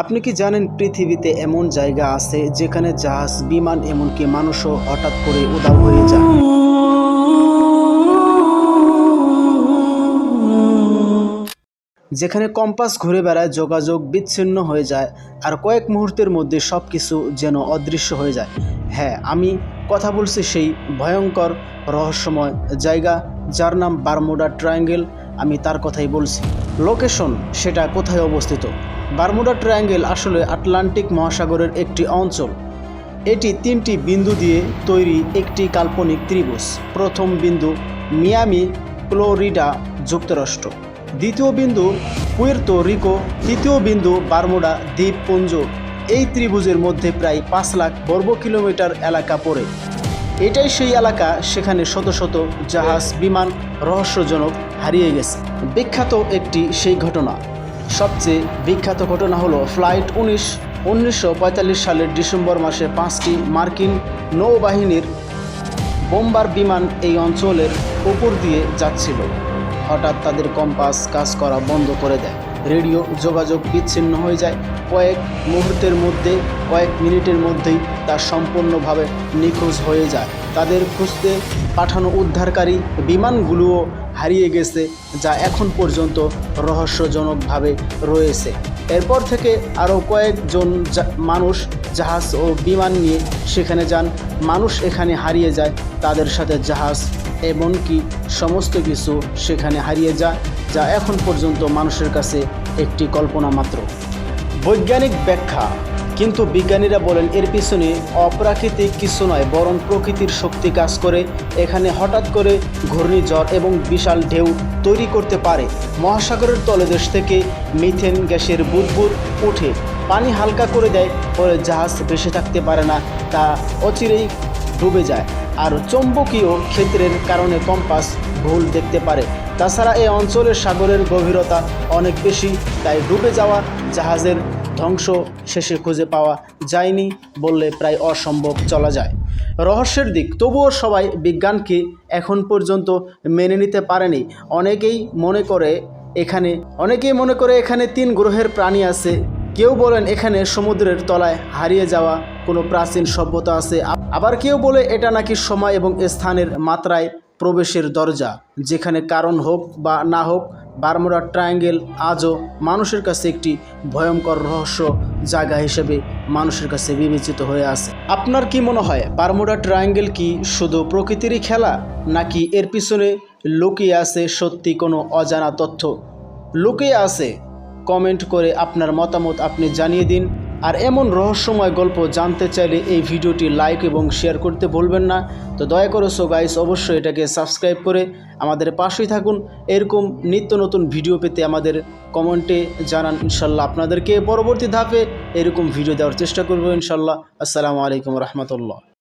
আপনি কি জানেন পৃথিবীতে এমন জায়গা আছে যেখানে জাহাজ, বিমান, এমনকি মানুষও হঠাৎ করে উদাও হয়ে যায়? যেখানে কম্পাস ঘুরে বেড়ায়, যোগাযোগ বিচ্ছিন্ন হয়ে যায়, আর কয়েক মুহূর্তের মধ্যে সব কিছু যেন অদৃশ্য হয়ে যায়। হ্যাঁ আমি কথা বলছি সেই ভয়ঙ্কর রহস্যময় জায়গা যার নাম বারমুডা ট্রায়াঙ্গেল, আমি তার কথাই বলছি। লোকেশন, সেটা কোথায় অবস্থিত? বারমুডা ট্রায়াঙ্গেল আসলে আটলান্টিক মহাসাগরের একটি অঞ্চল। এটি তিনটি বিন্দু দিয়ে তৈরি একটি কাল্পনিক ত্রিভুজ। প্রথম বিন্দু মিয়ামি ফ্লোরিডা যুক্তরাষ্ট্র। দ্বিতীয় বিন্দু পুয়ের্তো রিকো। তৃতীয় বিন্দু বারমুডা দ্বীপপুঞ্জ। এই ত্রিভুজের মধ্যে প্রায় পাঁচ লাখ বর্গ কিলোমিটার এলাকা পড়ে। এটাই সেই এলাকা সেখানে শত শত জাহাজ, বিমান রহস্যজনক হারিয়ে গেছে। বিখ্যাত একটি সেই ঘটনা। সবচেয়ে বিখ্যাত ঘটনা হলো ফ্লাইট উনিশ, উনিশশো সালের ডিসেম্বর মাসে পাঁচটি মার্কিন নৌবাহিনীর বোম্বার বিমান এই অঞ্চলের উপর দিয়ে যাচ্ছিল। হঠাৎ তাদের কম্পাস কাজ করা বন্ধ করে দেয়। রেডিও যোগাযোগ বিচ্ছিন্ন হয়ে যায়। কয়েক মুহূর্তের মধ্যে, কয়েক মিনিটের মধ্যেই তা সম্পূর্ণভাবে নিখোঁজ হয়ে যায়। তাদের খুঁজতে পাঠানো উদ্ধারকারী বিমানগুলোও হারিয়ে গেছে, যা এখন পর্যন্ত রহস্যজনকভাবে রয়েছে। এরপর থেকে আরও কয়েকজন মানুষ জাহাজ ও বিমান নিয়ে সেখানে যান। মানুষ এখানে হারিয়ে যায়, তাদের সাথে জাহাজ, এমনকি সমস্ত কিছু সেখানে হারিয়ে যায়, যা এখন পর্যন্ত মানুষের কাছে একটি কল্পনা মাত্র। বৈজ্ঞানিক ব্যাখ্যা, কিন্তু বিজ্ঞানীরা বলেন এর পিছনে অপ্রাকৃতিক কিছু নয়, বরং প্রকৃতির শক্তি কাজ করে। এখানে হঠাৎ করে ঘূর্ণিঝড় এবং বিশাল ঢেউ তৈরি করতে পারে। মহাসাগরের তলদেশ থেকে মিথেন গ্যাসের বুদবুদ উঠে পানি হালকা করে দেয়, ফলে জাহাজ ভেসে থাকতে পারে না, তা অচিরেই ডুবে যায়। আর চৌম্বকীয় ক্ষেত্রের কারণে কম্পাস ভুল দেখতে পারে। তাছাড়া এই অঞ্চলের সাগরের গভীরতা অনেক বেশি, তাই ডুবে যাওয়া জাহাজের ধ্বংস শেষে খুঁজে পাওয়া যায়নি বললে প্রায় অসম্ভব চলা যায়। রহস্যের দিক, তবুও সবাই বিজ্ঞানকে এখন পর্যন্ত মেনে নিতে পারেনি। অনেকেই মনে করে এখানে, অনেকেই মনে করে এখানে তিন গ্রহের প্রাণী আছে। কেউ বলেন এখানে সমুদ্রের তলায় হারিয়ে যাওয়া কোনো প্রাচীন সভ্যতা আছে। আবার কেউ বলে এটা নাকি সময় এবং স্থানের মাত্রায় প্রবেশের দরজা, যেখানে কারণ হোক বা না হোক, বারমুডা ট্রায়াঙ্গেল আজও মানুষের কাছে একটি ভয়ঙ্কর রহস্য জায়গা হিসেবে মানুষের কাছে বিবেচিত হয়ে আছে। আপনার কি মনে হয়, বারমুডা ট্রায়াঙ্গেল কি শুধু প্রকৃতিরই খেলা, নাকি এর পিছনে লুকিয়ে আছে সত্যি কোনো অজানা তথ্য? লুকিয়ে আছে, কমেন্ট করে আপনার মতামত আপনি জানিয়ে দিন। আর এমন রহস্যময় গল্প জানতে চাইলে এই ভিডিওটি লাইক এবং শেয়ার করতে ভুলবেন না। তো দয়া করে সো গাইস, অবশ্যই এটাকে সাবস্ক্রাইব করে আমাদের পাশেই থাকুন। এরকম নিত্য নতুন ভিডিও পেতে আমাদের কমেন্টে জানান ইনশাল্লাহ। আপনাদেরকে পরবর্তী ধাপে এরকম ভিডিও দেওয়ার চেষ্টা করব ইনশাল্লাহ। আসসালামু আলাইকুম রহমতুল্লাহ।